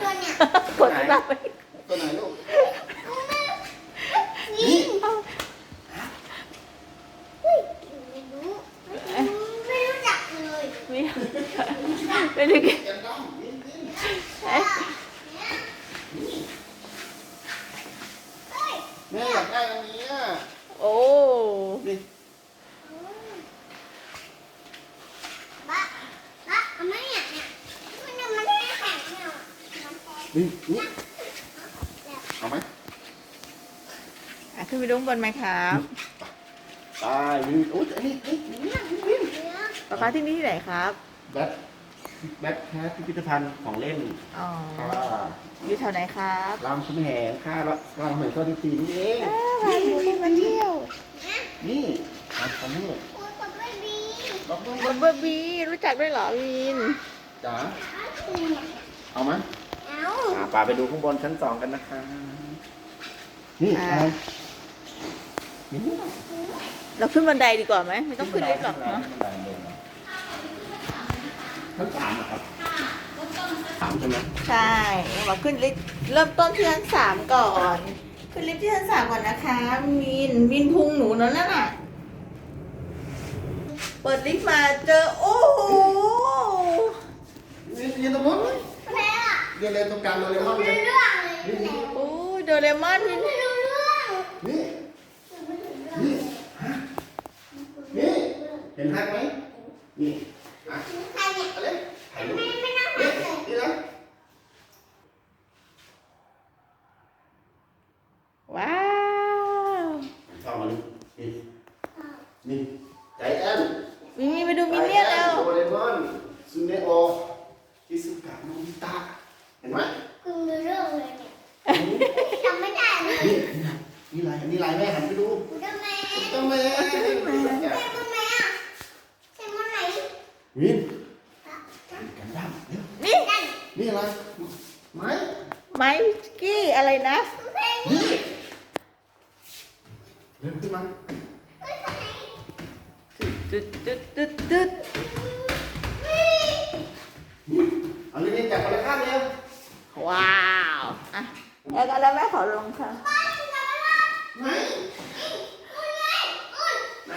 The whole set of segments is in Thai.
ตัวเนี่ย กดตามไปตัวไหนลูก นี่เฮ้ยไม่รู้ไม่รู้จักเลย มีไม่ได้กิน แกนดำนี่นี่ เอ๊ะ เฮ้ย แม่อยากได้อันนี้อะ โอ้ นี่ บ้าบ้าเอาไหมเนี่ยเนี่ยมันยังมันไม่แข็งเนี่ยมั นแข็งนี่นี่เอาไหมอะขึ้นไปดูข้างบนไหมครับตายนี่โอ้ยอันนี้นี่นี่นี่เนื้อป๊าป๊าที่นี่ที่ไหนครับ แบ็คแบ็คแคทพิพิธภัณฑ์ของเล่นอ๋อค่ะอยู่แถวไหนครับรามคำแหงค่ารามคำแหงข้อที่สี่นี่เองอ้าวพาหนูมาเที่ยวนะนี่ครับผมนี่โอ้ยตัวไม่ดีบอกด้วยบัมเบอร์บีรู้จักด้วยเหรอวินจ๋าอ้าวเนี่ยเอาไหมเอาอ่าป่าไปดูข้างบนชั้นสองกันนะคะ นี่อะไรนี่เราขึ้นบันไดดีกว่าไหมไม่ต้องขึ้นลิฟต์หรอกเนาะชั้นสามเหรอครับสามใช่ไหมใช่เราขึ้นลิฟต์เริ่มต้นที่ชั้นสามก่อน ขึ้นลิฟต์ที่ชั้นสามก่อนนะคะวินวินพุงหนูนั่นน่ะเปิดลิฟต์มาเจอโอ้โหยืนยืนตรงนู้นแม่อะยืนเลยตรงกลางโดเรมอนไม่เลยรู้เรื่องเลยแม่โอ้ยโดเรมอนวินไม่รู้เรื่องนี่ไม่รู้เรื่องนี่ฮะนี่เห็นแท็กไหมนี่อะใครเนี่ยอะไรถ่ายรูปไม่ไม่น่านี่รักเลยนี่นะว้าวชอบมันนี่นี่ใจแอนวินวินไปดูมินเนี่ยนแล้วโดเรมอนซูเนโอชิซุกะโนบิตะเห็นไหมคุณรู้เรื่องเลยเนี่ยจำไม่ได้เลยนี่นี่ลายนี่ลายแม่หันไปดูอุลตร้าแมนต้นไม้ใช่ไหมอะใช่ไหมวินกันดั้มเร็วนี่นั่นนี่อะไรไม้ไมกี้อะไรนะเพลงนี่เร็วขึ้นมาตึ๊ดตึ๊ดตึ๊ดตึ๊ดเอาเรื่องนี้จับคนละข้างเร็ว ว้าวอะแล้วก็แล้วแม่ขอลงค่ะไหนไหน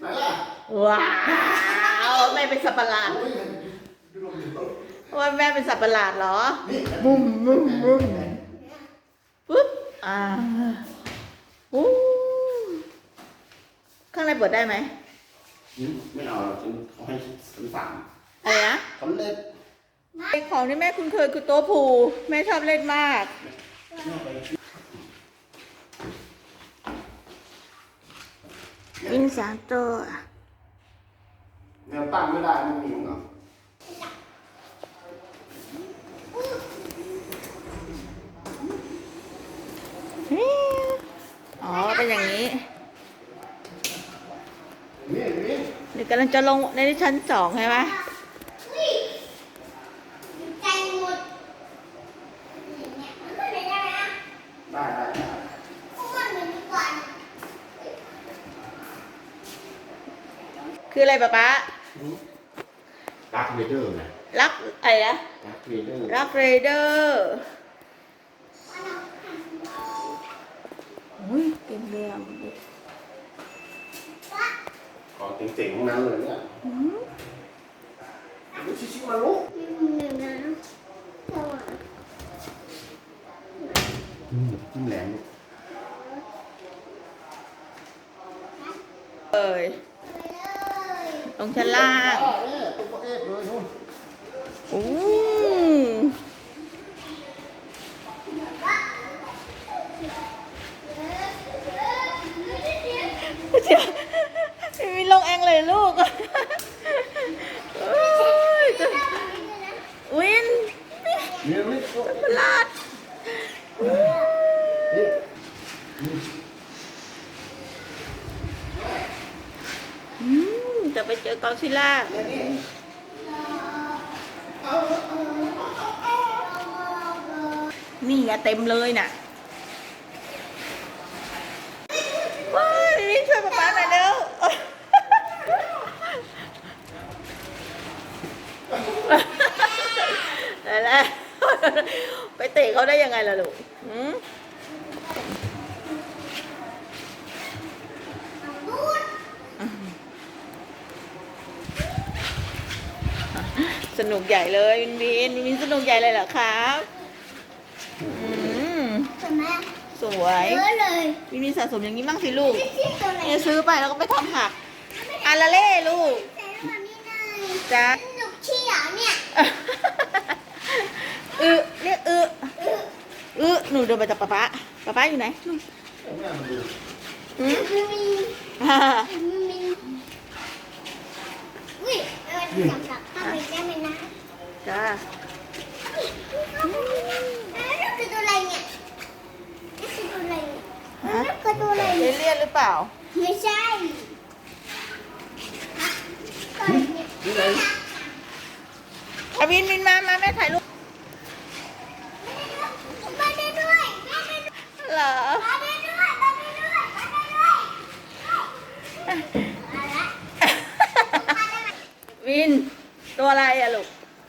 ไหนล่ะว้าวแม่เป็นสัตว์ประหลาดโอ้ยดูลงดูลงว่าแม่เป็นสัตว์ประหลาดเหรอนี่มุมมุมมุมปุ๊บอ่าอู้ข้างในเปิดได้ไหมไม่เอาฉันเขาให้ฉันสั่งอะไรนะสำเร็จ ไอของที่แม่คุ้นเคยคือโต๊ะผูแม่ชอบเล่นมากแม่ไปวินสามตัวแนวตั้งไม่ได้ไม่มีหรออ๋อ เป็นอย่างนี้นี่นี่เดี๋ยวกำลังจะลงในชั้นสองใช่ไหม อุ้ยใจหมดเนี่ยมันไม่ได้นะ ได้ได้ได้ เพราะมันเหมือนก่อน คืออะไรป๊าป๊าดักเวเดอร์นะรักอะไรนะดักเวเดอร์รักเรเดอร์อุ้ยเกมเรียมของเจ๋งๆทั้งนั้นเลยเนี่ยดูชิๆมาลูกหนึ่งนะสว่างจิ้มแหลมลูก เอ้ย เลงชั้นล่าง อ่เนี่ยตุ๊กเอฟเลยนู่น อู้เดี๋ยวไม่มีลงเองเลยลูกโอ้ยวิน นี่นี่ลูก ประหลาด นี่ อื จะไปเจอกอซิล่านี่นี่นี่ไงเต็มเลยน่ะว้ายนี่ช่วยป๊าป๊าหน่อยเร็วได้แล้วไปเตะเขาได้ยังไงล่ะลูกหืม บูด ส นุกใหญ่เลยวินวินวินวินสนุกใหญ่เลยเหรอครับอืมเห็นไหมสวยเยอะเลยวินวินสะสมอย่างนี้บ้างสิลูกที่ตัวไหนเนี่ยซื้อไปแล้วก็ไปทำหักอาละเล่ลูกใส่ลูกแบบนี้เลยจ้าหนุกขี้เหรอเนี่ยอึเรียกอึอึหนูเดินไปจากป๊าป๊าป๊าป๊าอยู่ไหนนู่นหืมมันมีอ่ามันมีอุ้ยเออจับจับ เข้าไปได้ไหมนะจ้าเอ้ยนี่คือตัวอะไรเนี่ยนี่คือตัวอะไรเนี่ยฮะนี่คือตัวอะไรเอเนี่ยเลี่ยนหรือเปล่า ไม่ใช่ฮะตัวอะไรเนี่ยนี่ไงอาวินวินมามาแม่ถ่ายรูปมาได้ด้วยมาได้ด้วยเหรอมาได้ด้วยมาได้ด้วยมาได้ด้วยเอาละมาได้ไหมวิน ตัวอะไรอะลูก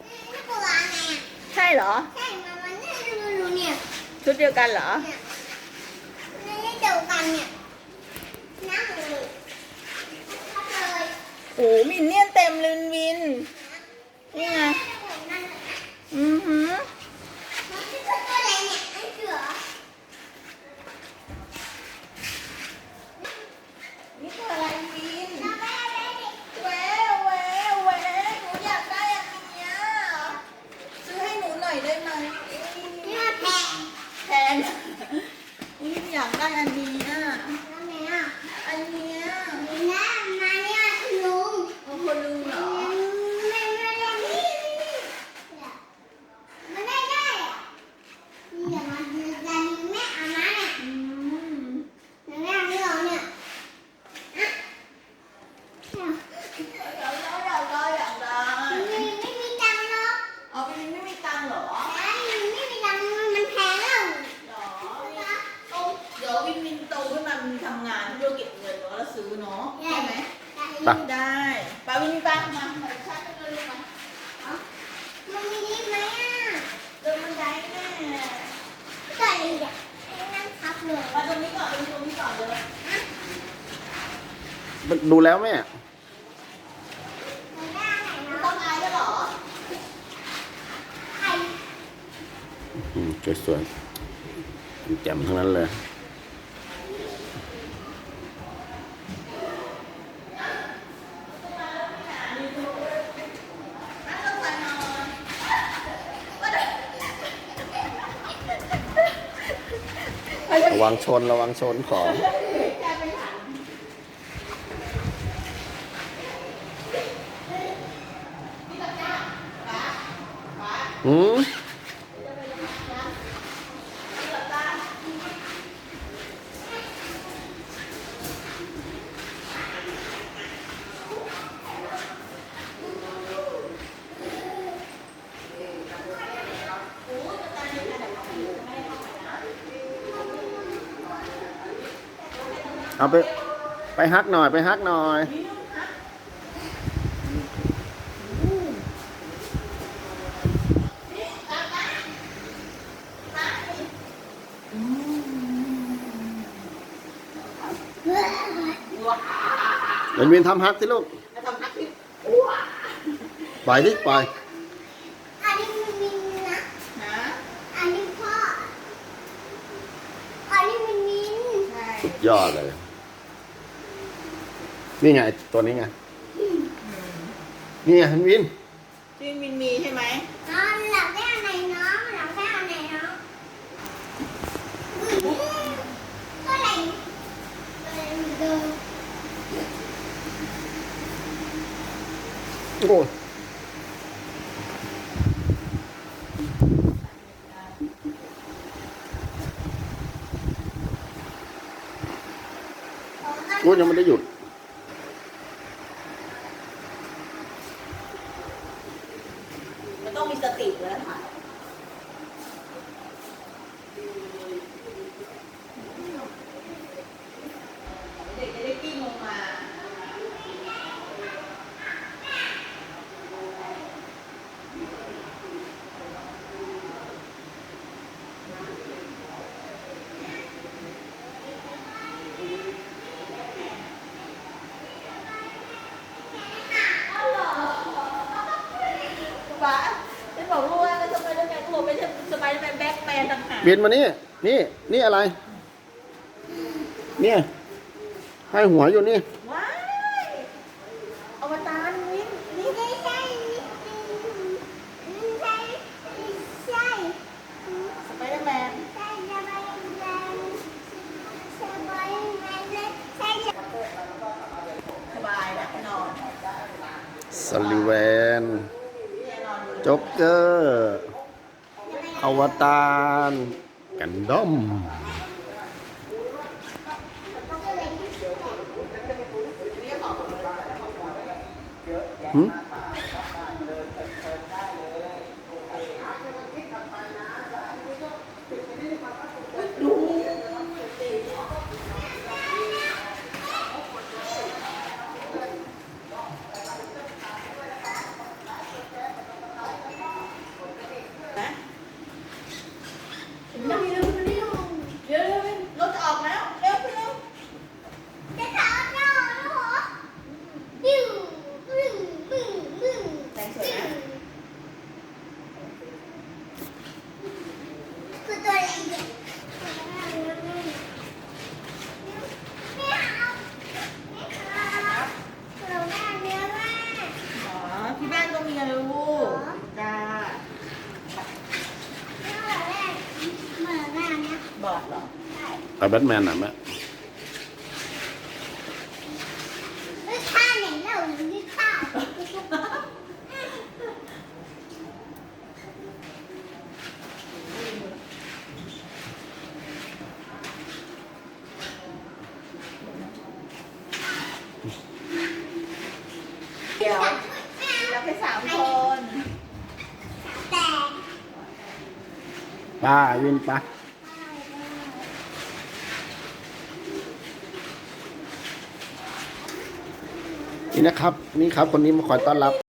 นี่ตัวอะไรอะใช่เหรอ ใช่มามันนี่ดูดูเนี่ยชุดเดียวกันเหรอเนี่ยนี่เดียวกันเนี่ยนั่งเลยทับเลยโอ้มินเนี่ยนเต็มเลยวินนี่ไง อือหือ มันคือตัวอะไรเนี่ยไอ้เสือ นี่ตัวอะไรวิน เราไม่เอาได้ดิ แหววแหววแหวหนูอยากได้อันเนี้ยซื้อให้หนูหน่อยได้ไหม นี่มาแพง แพงวินอยากได้อันนี้อะ แล้วไหนอะ อันเนี้ย นี่นะมาเนี่ยคุณลุง เอาคนลุงเหรอ ไม่ไม่ได้นี่นี่มันได้ได้อะนี่อย่ามาดูดันแม่เอามาเนี่ย อืม แม่เอาไม่เอาเนี่ยอะ อยากได้อยากได้อยากได้ ไม่ไม่มีตังค์หรอก เอาไปไม่มีตังค์เหรอ แต่ไม่มีตังค์มันแพงแล้ว เหรอโตเดี๋ยววินวินโตขึ้นมาวินทำงานเพื่อเก็บเงินแล้วซื้อเนาะใช่ไหม ไปได้ปาวินปามามาชาติกันเลยมามันมีลิฟต์ไหมอะเดินบันไดแม่ก็เลยอะนั่งทับเลยมาตรงนี้ก่อนตรงนี้ก่อนเลยดูแล้วแม่มันได้ไหนต้เนาะองอายด้วยเหรอใครอืมสวยๆแจ่มทั้งนั้นเลย ระ วังชนระวังชนของ อืม เอาไปไปฮักหน่อยไปฮักหน่อย เดี๋ยววินทำฮักสิลูกจะทำทักที่ปล่อยสิปล่อยอันนี้มินนะนะอันนี้พ่ออันนี้มินมินใช่ยอดเลย นี่ไงตัวนี้ไงนี่ไงวินที่มินมีใช่ไหมน้องหลับได้อันไหนน้องหลับได้อันไหนน้องอุ้ยก็อะไรเออเดิน โอ้ยของอันโอ้ยยังไม่ได้หยุด มัน ต้องมีสติเวลาถ่ายเด็กจะได้กิ้งลงมา นต่างหาก เบียนมานี่ นี่ นี่อะไร เนี่ย ให้หัวอยู่นี่ ว้ายอวตารวินนี่ไม่ใช่ไม่ใช่ไม่ใช่สไปเดอร์แมนใช่ไปแรงใช่ไปแรงใช่สบายนะนอนสลิเวนจ็อกเกอร์ อวตารกันด้อมหึนะเร็วเร็วเร็วเร็วเร็วรถจะออกแล้ว เร็วเร็ว จะถามน้องเหรอบิ้วบึ้งบึ้งบึ้ง แต่งสวยนะ คือตัวอะไรเนี่ยไม่เอาไม่เอาเราแม่เนื้อแม่ อ๋อ ที่บ้านก็มีอะลูกจ้าเนื้อแม่เหมือนแม่เนี่ยบอดเหรอ เอาแบทแมนอะแม่ เอ้ยข้าไหนเราหรือข้าว เดี๋ยวมีเราแค่สามคน แต่ ป้าวินป้านี่นะครับ นี่ครับ คนนี้มาขอต้อนรับ